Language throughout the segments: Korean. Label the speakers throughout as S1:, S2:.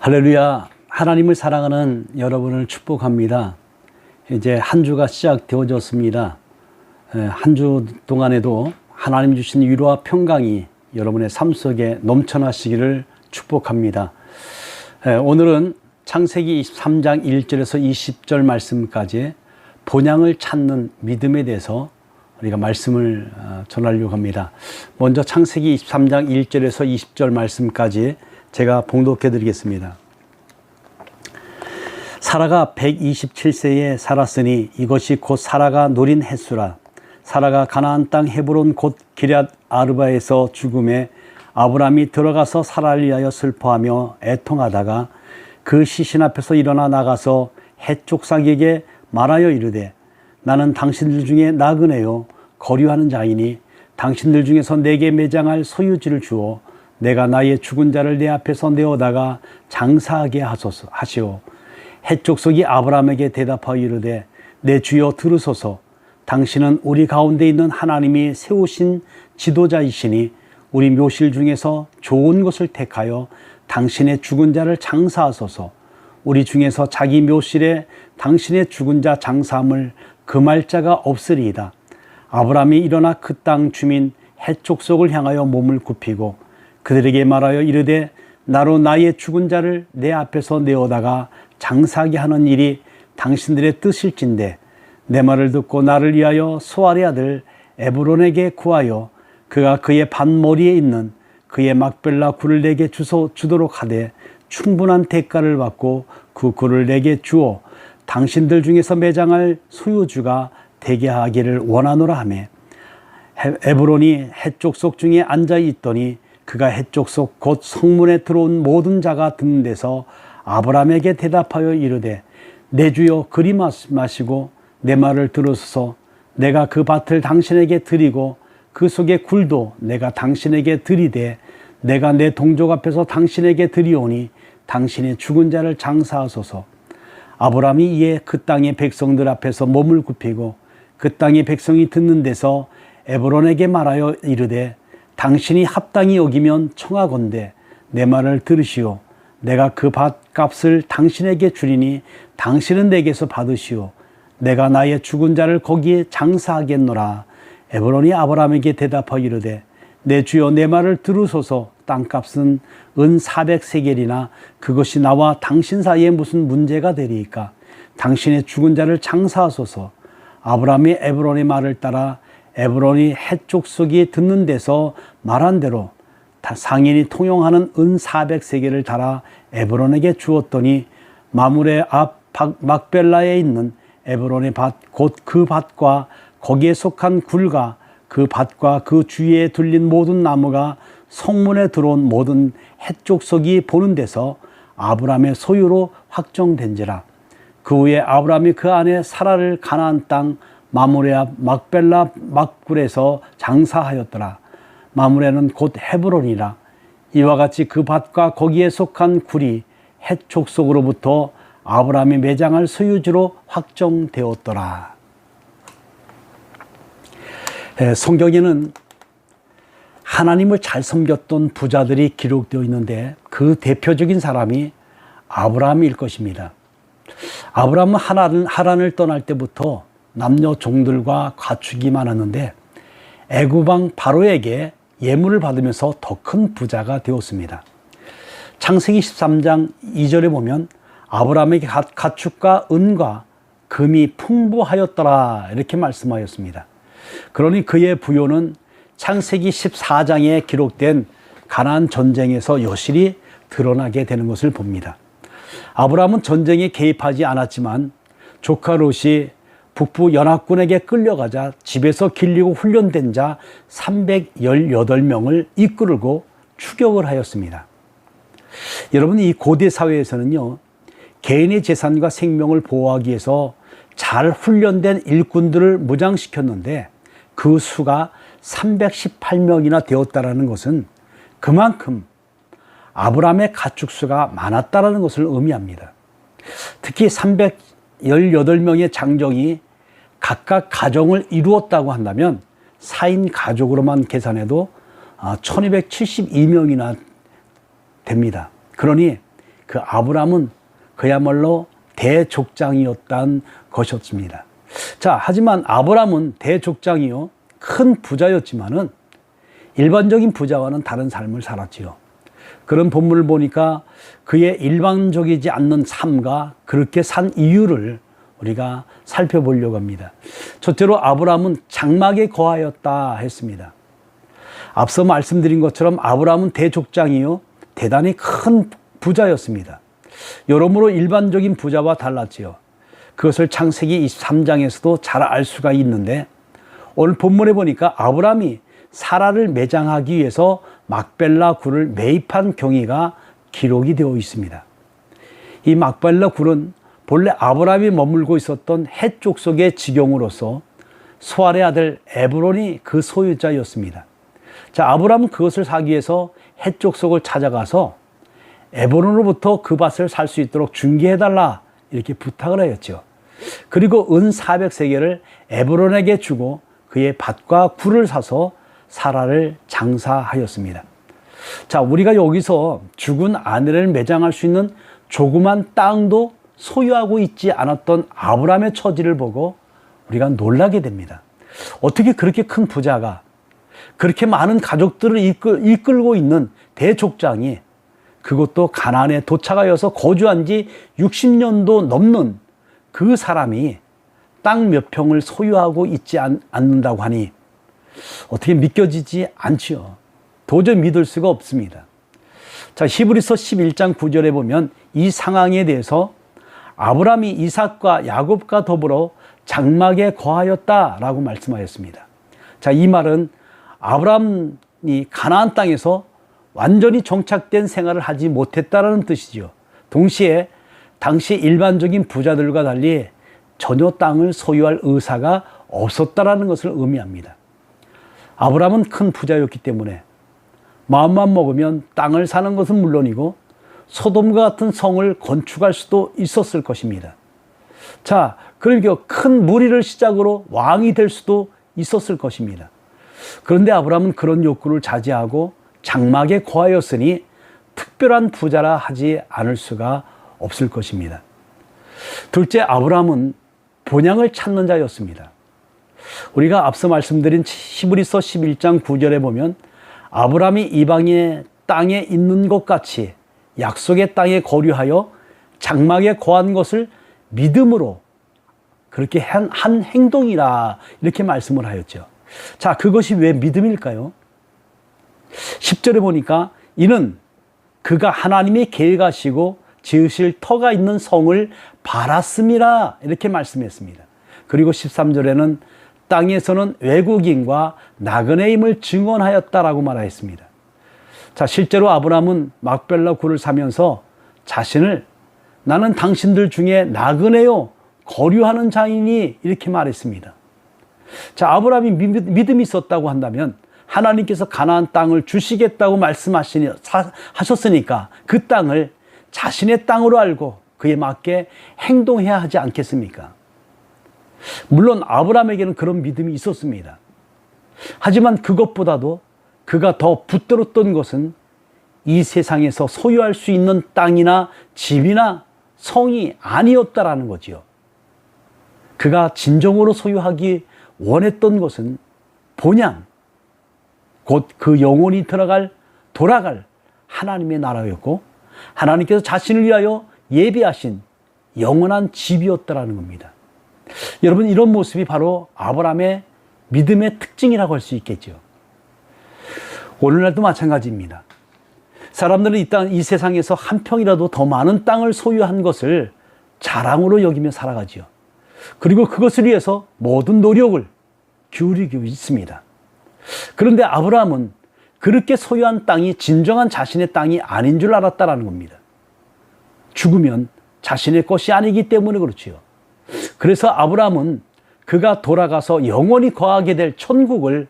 S1: 할렐루야. 하나님을 사랑하는 여러분을 축복합니다. 이제 한 주가 시작되어졌습니다. 한 주 동안에도 하나님 주신 위로와 평강이 여러분의 삶 속에 넘쳐나시기를 축복합니다. 에, 오늘은 창세기 23장 1절에서 20절 말씀까지 본향을 찾는 믿음에 대해서 우리가 말씀을 어, 전하려고 합니다. 먼저 창세기 23장 1절에서 20절 말씀까지 제가 봉독해 드리겠습니다. 사라가 127세에 살았으니 이것이 곧 사라가 노린 횟수라. 사라가 가나안 땅 헤브론 곧 기럇 아르바에서 죽음에 아브람이 들어가서 사라를 위하여 슬퍼하며 애통하다가 그 시신 앞에서 일어나 나가서 해족상에게 말하여 이르되 나는 당신들 중에 나그네요. 거류하는 자이니 당신들 중에서 내게 매장할 소유지를 주어 내가 나의 죽은 자를 내 앞에서 내어다가 장사하게 하소서 하시오. 해족속이 아브라함에게 대답하여 이르되 내 주여 들으소서. 당신은 우리 가운데 있는 하나님이 세우신 지도자이시니 우리 묘실 중에서 좋은 것을 택하여 당신의 죽은 자를 장사하소서 우리 중에서 자기 묘실에 당신의 죽은 자 장사함을 금할 자가 없으리이다. 아브라함이 일어나 그 땅 주민 해족속을 향하여 몸을 굽히고 그들에게 말하여 이르되 나로 나의 죽은 자를 내 앞에서 내어다가 장사하게 하는 일이 당신들의 뜻일진데 내 말을 듣고 나를 위하여 소알의 아들 에브론에게 구하여 그가 그의 반머리에 있는 그의 막벨라 굴을 내게 주소 주도록 하되 충분한 대가를 받고 그 굴을 내게 주어 당신들 중에서 매장할 소유주가 되게 하기를 원하노라 하매 에브론이 해쪽 속 중에 앉아 있더니 그가 해쪽 속 곧 성문에 들어온 모든 자가 듣는 데서 아브라함에게 대답하여 이르되 내 주여 그리 마시고 내 말을 들으소서. 내가 그 밭을 당신에게 드리고 그 속에 굴도 내가 당신에게 드리되 내가 내 동족 앞에서 당신에게 드리오니 당신의 죽은 자를 장사하소서. 아브라함이 이에 그 땅의 백성들 앞에서 몸을 굽히고 그 땅의 백성이 듣는 데서 에브론에게 말하여 이르되 당신이 합당히 여기면 청하건대 내 말을 들으시오. 내가 그 밭값을 당신에게 주리니 당신은 내게서 받으시오. 내가 나의 죽은 자를 거기에 장사하겠노라. 에브론이 아브라함에게 대답하여 이르되 내 주여 내 말을 들으소서 땅값은 은 400세겔이나 그것이 나와 당신 사이에 무슨 문제가 되리이까? 당신의 죽은 자를 장사하소서. 아브라함이 에브론의 말을 따라 에브론이 해쪽 속이 듣는 데서 말한 대로 상인이 통용하는 은 400세겔을 달아 에브론에게 주었더니 마물의 앞 막벨라에 있는 에브론의 밭 곧 그 밭과 거기에 속한 굴과 그 밭과 그 주위에 둘린 모든 나무가 성문에 들어온 모든 해족속이 보는 데서 아브라함의 소유로 확정된지라. 그 후에 아브라함이 그 안에 사라를 가나안 땅 마무레 앞 막벨라 막굴에서 장사하였더라. 마무레는 곧 헤브론이라. 이와 같이 그 밭과 거기에 속한 굴이 해족속으로부터 아브라함이 매장할 소유지로 확정되었더라. 성경에는 하나님을 잘 섬겼던 부자들이 기록되어 있는데 그 대표적인 사람이 아브라함일 것입니다. 아브라함은 하란을, 하란을 떠날 때부터 남녀 종들과 가축이 많았는데 애구방 바로에게 예물을 받으면서 더 큰 부자가 되었습니다. 창세기 13장 2절에 보면 아브라함에게 가축과 은과 금이 풍부하였더라 이렇게 말씀하였습니다. 그러니 그의 부요는 창세기 14장에 기록된 가나안 전쟁에서 여실히 드러나게 되는 것을 봅니다. 아브라함은 전쟁에 개입하지 않았지만 조카 롯이 북부 연합군에게 끌려가자 집에서 길리고 훈련된 자 318명을 이끌고 추격을 하였습니다. 여러분 이 고대 사회에서는요 개인의 재산과 생명을 보호하기 위해서 잘 훈련된 일꾼들을 무장시켰는데 그 수가 318명이나 되었다라는 것은 그만큼 아브라함의 가축수가 많았다라는 것을 의미합니다. 특히 318명의 장정이 각각 가정을 이루었다고 한다면 4인 가족으로만 계산해도 1272명이나 됩니다. 그러니 그 아브람은 그야말로 대족장이었다는 것이었습니다. 자, 하지만 아브람은 대족장이요. 큰 부자였지만은 일반적인 부자와는 다른 삶을 살았지요. 그런 본문을 보니까 그의 일반적이지 않는 삶과 그렇게 산 이유를 우리가 살펴보려고 합니다. 첫째로 아브라함은 장막에 거하였다 했습니다. 앞서 말씀드린 것처럼 아브라함은 대족장이요. 대단히 큰 부자였습니다. 여러모로 일반적인 부자와 달랐지요. 그것을 창세기 23장에서도 잘 알 수가 있는데 오늘 본문에 보니까 아브라함이 사라를 매장하기 위해서 막벨라 굴을 매입한 경위가 기록이 되어 있습니다. 이 막벨라 굴은 본래 아브라함이 머물고 있었던 해 족속의 지경으로서 소알의 아들 에브론이 그 소유자였습니다. 자, 아브라함은 그것을 사기 위해서 해 족속을 찾아가서 에브론으로부터 그 밭을 살 수 있도록 중개해달라 이렇게 부탁을 하였죠. 그리고 은 400세계를 에브론에게 주고 그의 밭과 굴을 사서 사라를 장사하였습니다. 자, 우리가 여기서 죽은 아내를 매장할 수 있는 조그만 땅도 소유하고 있지 않았던 아브라함의 처지를 보고 우리가 놀라게 됩니다. 어떻게 그렇게 큰 부자가 그렇게 많은 가족들을 이끌, 이끌고 있는 대족장이 그것도 가나안에 도착하여서 거주한 지 60년도 넘는 그 사람이 땅 몇 평을 소유하고 있지 않, 않는다고 하니 어떻게 믿겨지지 않지요. 도저히 믿을 수가 없습니다. 자, 히브리서 11장 9절에 보면 이 상황에 대해서 아브라함이 이삭과 야곱과 더불어 장막에 거하였다라고 말씀하였습니다. 자, 이 말은 아브라함이 가나안 땅에서 완전히 정착된 생활을 하지 못했다라는 뜻이지요. 동시에 당시 일반적인 부자들과 달리 전혀 땅을 소유할 의사가 없었다라는 것을 의미합니다. 아브라함은 큰 부자였기 때문에 마음만 먹으면 땅을 사는 것은 물론이고 소돔과 같은 성을 건축할 수도 있었을 것입니다. 자, 그러니까 큰 무리를 시작으로 왕이 될 수도 있었을 것입니다. 그런데 아브라함은 그런 욕구를 자제하고 장막에 거하였으니 특별한 부자라 하지 않을 수가 없을 것입니다. 둘째, 아브라함은 본향을 찾는 자였습니다. 우리가 앞서 말씀드린 히브리서 11장 9절에 보면 아브라함이 이방의 땅에 있는 것 같이 약속의 땅에 거류하여 장막에 거한 것을 믿음으로 그렇게 한, 한 행동이라 이렇게 말씀을 하였죠. 자, 그것이 왜 믿음일까요? 10절에 보니까 이는 그가 하나님이 계획하시고 지으실 터가 있는 성을 바랐음이라 이렇게 말씀했습니다. 그리고 13절에는 땅에서는 외국인과 나그네임을 증언하였다라고 말하였습니다. 자, 실제로 아브라함은 막벨라 굴을 사면서 자신을 나는 당신들 중에 나그네요 거류하는 자이니 이렇게 말했습니다. 자, 아브라함이 믿음이 있었다고 한다면 하나님께서 가나안 땅을 주시겠다고 말씀하시니 하셨으니까 그 땅을 자신의 땅으로 알고 그에 맞게 행동해야 하지 않겠습니까? 물론 아브라함에게는 그런 믿음이 있었습니다. 하지만 그것보다도 그가 더 붙들었던 것은 이 세상에서 소유할 수 있는 땅이나 집이나 성이 아니었다라는 거지요. 그가 진정으로 소유하기 원했던 것은 본향, 곧 그 영혼이 들어갈, 돌아갈 하나님의 나라였고, 하나님께서 자신을 위하여 예비하신 영원한 집이었다라는 겁니다. 여러분, 이런 모습이 바로 아브라함의 믿음의 특징이라고 할 수 있겠죠. 오늘날도 마찬가지입니다. 사람들은 일단 이 세상에서 한 평이라도 더 많은 땅을 소유한 것을 자랑으로 여기며 살아가지요. 그리고 그것을 위해서 모든 노력을 기울이고 있습니다. 그런데 아브라함은 그렇게 소유한 땅이 진정한 자신의 땅이 아닌 줄 알았다라는 겁니다. 죽으면 자신의 것이 아니기 때문에 그렇지요. 그래서 아브라함은 그가 돌아가서 영원히 거하게 될 천국을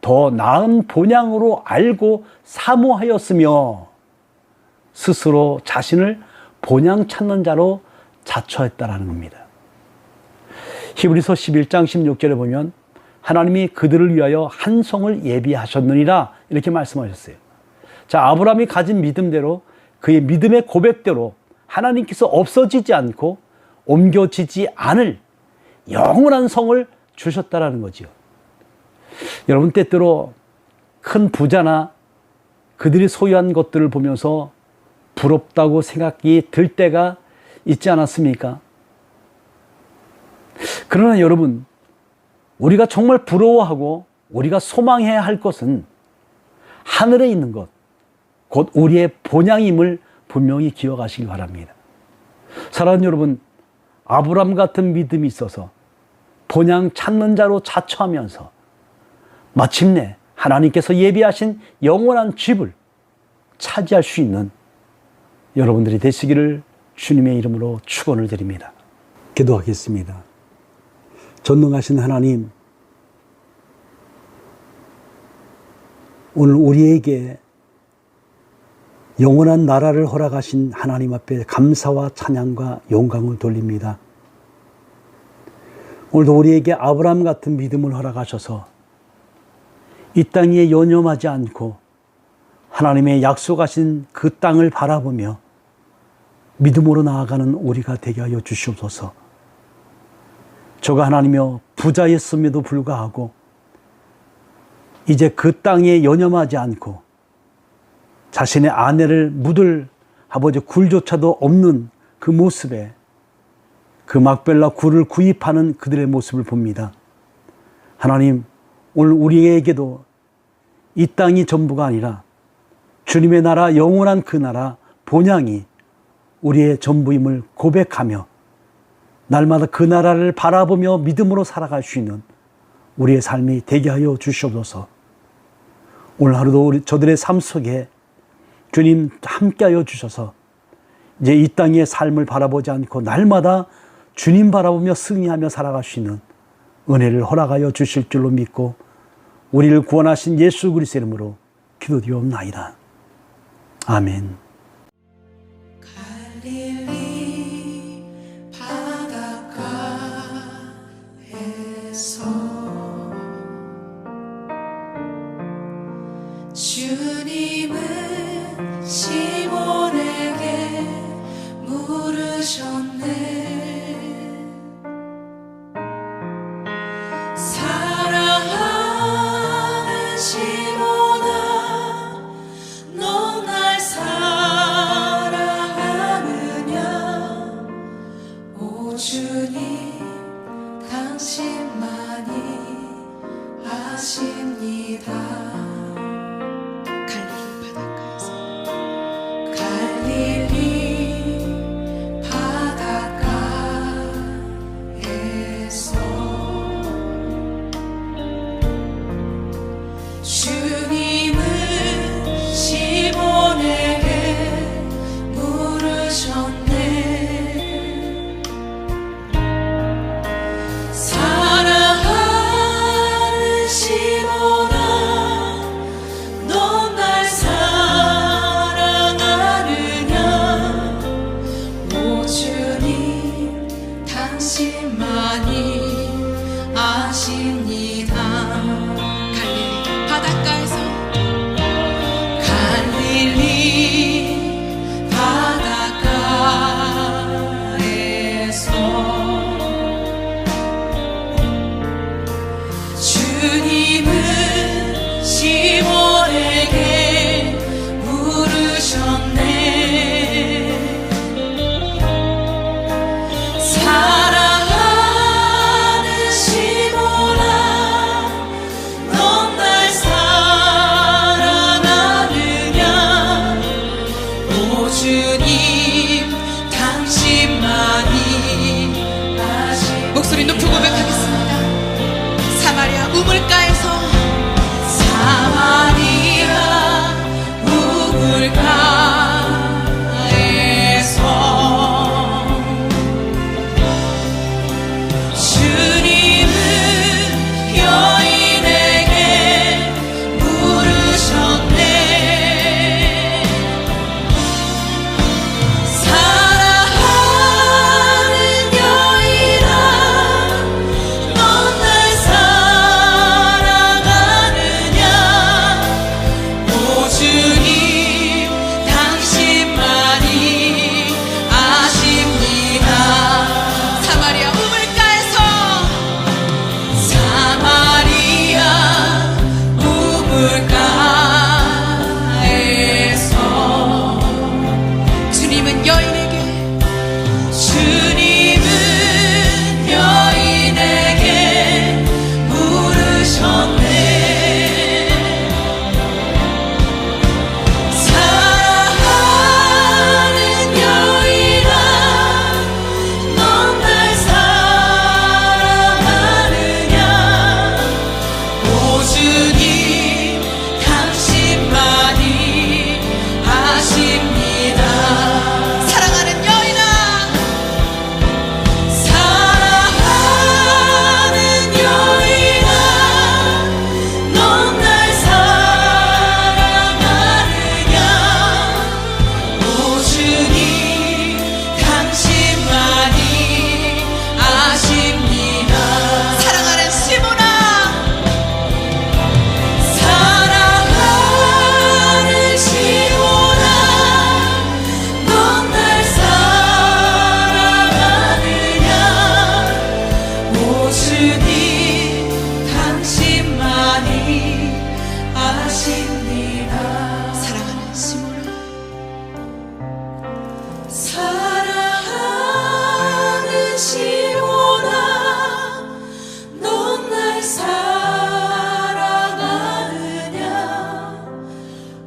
S1: 더 나은 본향으로 알고 사모하였으며 스스로 자신을 본향 찾는 자로 자처했다라는 겁니다. 히브리서 11장 16절에 보면 하나님이 그들을 위하여 한 성을 예비하셨느니라 이렇게 말씀하셨어요. 자, 아브라함이 가진 믿음대로 그의 믿음의 고백대로 하나님께서 없어지지 않고 옮겨지지 않을 영원한 성을 주셨다라는 거지요. 여러분 때때로 큰 부자나 그들이 소유한 것들을 보면서 부럽다고 생각이 들 때가 있지 않았습니까? 그러나 여러분, 우리가 정말 부러워하고 우리가 소망해야 할 것은 하늘에 있는 것, 곧 우리의 본향임을 분명히 기억하시기 바랍니다. 사랑하는 여러분, 아브람 같은 믿음이 있어서 본향 찾는 자로 자처하면서 마침내 하나님께서 예비하신 영원한 집을 차지할 수 있는 여러분들이 되시기를 주님의 이름으로 축원을 드립니다. 기도하겠습니다. 전능하신 하나님, 오늘 우리에게 영원한 나라를 허락하신 하나님 앞에 감사와 찬양과 영광을 돌립니다. 오늘도 우리에게 아브라함 같은 믿음을 허락하셔서 이 땅에 연연하지 않고 하나님의 약속하신 그 땅을 바라보며 믿음으로 나아가는 우리가 되게 하여 주시옵소서. 저가 하나님여 부자였음에도 불구하고 이제 그 땅에 연연하지 않고 자신의 아내를 묻을 아버지 굴조차도 없는 그 모습에 그 막벨라 굴을 구입하는 그들의 모습을 봅니다. 하나님, 오늘 우리에게도 이 땅이 전부가 아니라 주님의 나라, 영원한 그 나라, 본향이 우리의 전부임을 고백하며 날마다 그 나라를 바라보며 믿음으로 살아갈 수 있는 우리의 삶이 되게 하여 주시옵소서. 오늘 하루도 우리 저들의 삶 속에 주님 함께하여 주셔서 이제 이 땅의 삶을 바라보지 않고 날마다 주님 바라보며 승리하며 살아갈 수 있는 은혜를 허락하여 주실 줄로 믿고 우리를 구원하신 예수 그리스도 이름으로 기도드리옵나이다. 아멘.
S2: 갈 아십니다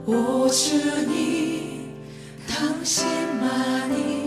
S2: 오 주님 당신만이